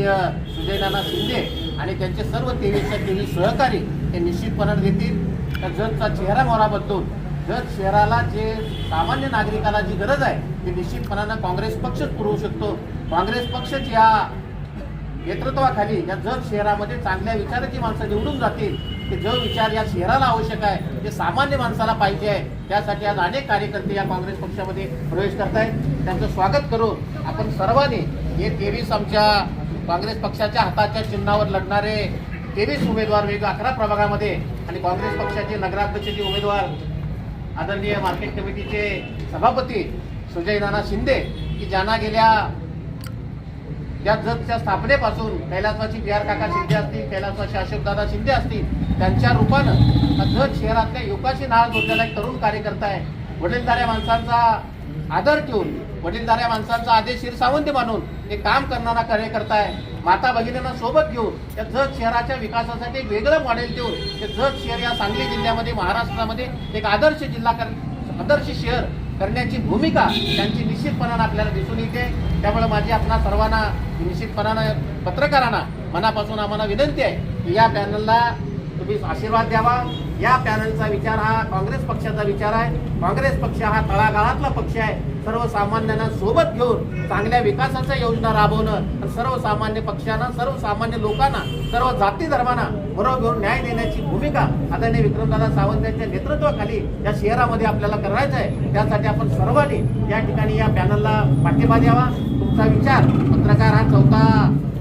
आदरणीय सुजयनाना शिंदे आणि त्यांचे सर्व तेवीसच्या तेवीस सहकारी हे निश्चितपणाने देतील त्या जतचा चेहरा मोहरा बदलून जत शहराला जे सामान्य नागरिकाला जी गरज आहे ती निश्चितपणानं काँग्रेस पक्षच पुरवू शकतो. काँग्रेस पक्षच या नेतृत्वाखाली या जत शहरामध्ये चांगल्या विचाराची माणसं निवडून जातील. की जो विचार या शहराला आवश्यक आहे ते सामान्य माणसाला पाहिजे आहे. त्यासाठी आज अनेक कार्यकर्ते या काँग्रेस पक्षामध्ये प्रवेश करतायत. त्यांचं स्वागत करून आपण सर्वांनी हे तेवीस आमच्या काँग्रेस पक्षाच्या हाताच्या चिन्हावर लढणारे तेवीस उमेदवार वेगवेगळ्या अकरा प्रभागामध्ये. आणि काँग्रेस पक्षाचे नगराध्यक्षाचे उमेदवार आदरणीय मार्केट कमिटीचे सभापती सुजय नाना शिंदे की ज्यांना गेल्या या जतच्या स्थापनेपासून कैलासवासी बी आर काका शिंदे असतील कैलासवासी अशोकदादा शिंदे असतील त्यांच्या रूपानं जत शहरातल्या युवकाशी नाळ जोडलेला एक तरुण कार्यकर्ता आहे. वडीलधाऱ्या माणसांचा आदर ठेवून वडीलधाऱ्या माणसांचा आदेश सावंत मानून हे काम करणारा कार्यकर्ता आहे. माता भगिनींना सोबत घेऊन या जत शहराच्या विकासासाठी एक वेगळं मॉडेल देऊन ते जत शहर या सांगली जिल्ह्यामध्ये महाराष्ट्रामध्ये एक आदर्श जिल्हा कर आदर्श शहर करण्याची भूमिका त्यांची निश्चितपणानं आपल्याला दिसून येते. त्यामुळे माझी आपणा सर्वांना निश्चितपणानं पत्रकारांना मनापासून आम्हाला विनंती आहे की या पॅनलला तुम्ही आशीर्वाद द्यावा. या पॅनलचा विचार हा काँग्रेस पक्षाचा विचार आहे. काँग्रेस पक्ष हा तळागाळातला पक्ष आहे. सर्वसामान्यांना सोबत घेऊन चांगल्या विकासाच्या योजना राबवणं सर्वसामान्य पक्षांना सर्वसामान्य लोकांना सर्व जाती धर्मांना बरोबर घेऊन न्याय देण्याची भूमिका आदरणीय विक्रमदादा सावंत यांच्या नेतृत्वाखाली या शहरामध्ये आपल्याला करायचं आहे. त्यासाठी आपण सर्वांनी या ठिकाणी या पॅनलला पाठिंबा द्यावा. तुमचा विचार पत्रकार हा चौथा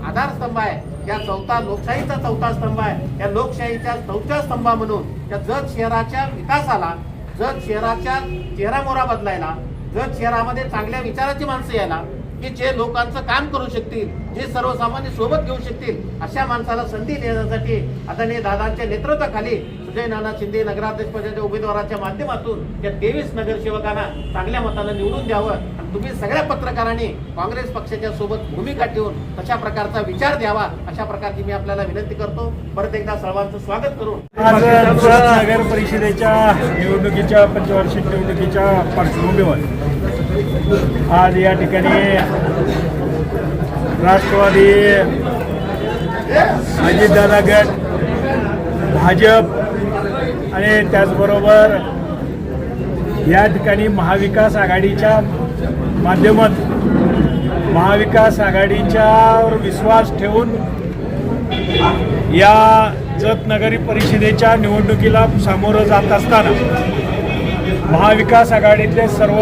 आधारस्तंभ आहे. या चौथा लोकशाहीचा चौथा स्तंभ आहे. या लोकशाहीच्या चौथ्या स्तंभा म्हणून या जत शहराच्या विकासाला जत शहराच्या चेहरामोहरा बदलायला जत शहरामध्ये चांगल्या विचाराची माणसं यायला की जे लोकांचं काम करू शकतील जे सर्वसामान्य सोबत घेऊ शकतील अशा माणसाला संधी देण्यासाठी आदरणीय दादांच्या नेतृत्वाखाली सुजय नाना शिंदे नगराध्यक्ष पदाच्या उमेदवाराच्या माध्यमातून या तेवीस नगरसेवकांना चांगल्या मतानं निवडून द्यावं. आणि तुम्ही सगळ्या पत्रकारांनी काँग्रेस पक्षाच्या सोबत भूमिका ठेवून अशा प्रकारचा विचार द्यावा अशा प्रकारची मी आपल्याला विनंती करतो. परत एकदा सर्वांचं स्वागत करून. आज नगर परिषदेच्या निवडणुकीच्या पंचवार्षिक निवडणुकीच्या पार्श्वभूमीवर आज या ठिकाणी राष्ट्रवादी अजितदादा गट भाजप आणि त्याचबरोबर या ठिकाणी महाविकास आघाडीच्या माध्यमात महाविकास आघाडीच्यावर विश्वास ठेवून या जत नगरी परिषदेच्या निवडणुकीला सामोरं जात असताना महाविकास आघाडीतले सर्व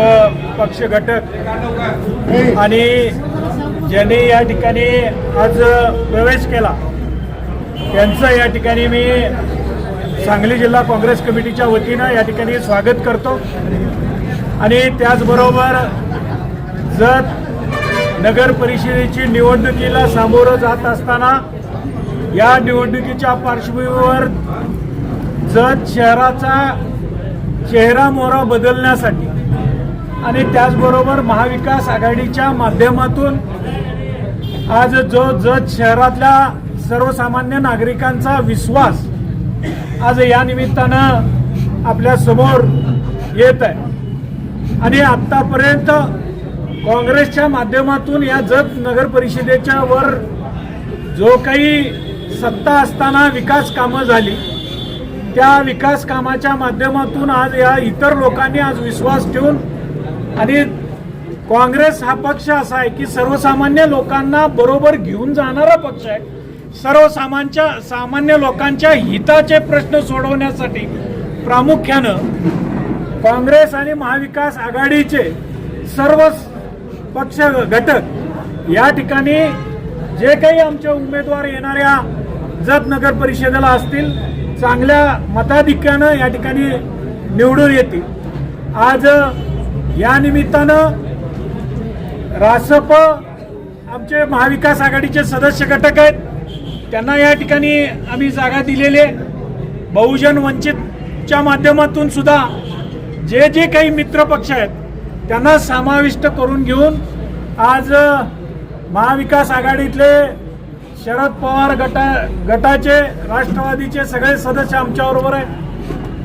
पक्ष घटक आणि ज्यांनी या ठिकाणी आज प्रवेश केला त्यांचं या ठिकाणी मी सांगली जिल्हा काँग्रेस कमिटीच्या वतीनं या ठिकाणी स्वागत करतो. आणि त्याचबरोबर जत नगर परिषदेची निवडणुकीला सामोरं जात असताना या निवडणुकीच्या पार्श्वभूमीवर जत शहराचा चेहरा मोहरा बदलण्यासाठी आणि त्याचबरोबर महाविकास आघाडीच्या माध्यमातून आज जो जत शहरातल्या सर्वसामान्य नागरिकांचा विश्वास आज या निमित्तानं आपल्यासमोर येत आहे. आणि आत्तापर्यंत काँग्रेसच्या माध्यमातून या जत नगर परिषदेच्या वर जो काही सत्ता असताना विकास कामं झाली त्या विकास कामाच्या माध्यमातून आज या इतर लोकांनी आज विश्वास ठेवून आणि काँग्रेस हा पक्ष असा आहे की सर्वसामान्य लोकांना बरोबर घेऊन जाणारा पक्ष आहे. सर्वसामान्य सामान्य लोकांच्या हिताचे प्रश्न सोडवण्यासाठी प्रामुख्यानं काँग्रेस आणि महाविकास आघाडीचे सर्व पक्ष घटक या ठिकाणी जे काही आमचे उमेदवार येणाऱ्या जत नगर परिषदेला असतील चांगल्या मताधिक्यानं या ठिकाणी निवडून येतील. आज या निमित्तानं रासप आमचे महाविकास आघाडीचे सदस्य घटक आहेत. त्यांना या ठिकाणी आम्ही जागा दिलेले बहुजन वंचितच्या माध्यमातून सुद्धा जे जे काही मित्रपक्ष आहेत त्यांना समाविष्ट करून घेऊन आज महाविकास आघाडीतले शरद पवार गटा गटाचे राष्ट्रवादीचे सगळे सदस्य आमच्याबरोबर आहे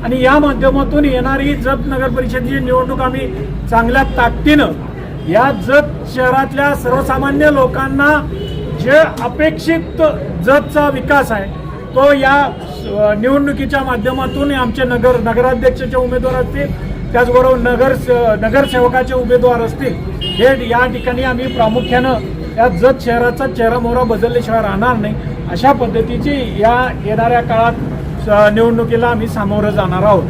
आणि या माध्यमातून येणारी जत नगर परिषदेची निवडणूक आम्ही चांगल्या ताकदीनं या जत शहरातल्या सर्वसामान्य लोकांना जे अपेक्षित जतचा विकास आहे तो या निवडणुकीच्या माध्यमातून आमचे नगर नगराध्यक्षाचे उमेदवार असतील त्याचबरोबर नगर नगरसेवकाचे उमेदवार असतील हे या ठिकाणी आम्ही प्रामुख्यानं या जत शहराचा चेहरा मोहरा बदलल्याशिवाय राहणार नाही. अशा पद्धतीची या येणाऱ्या काळात निवडणुकीला आम्ही सामोरं जाणार आहोत.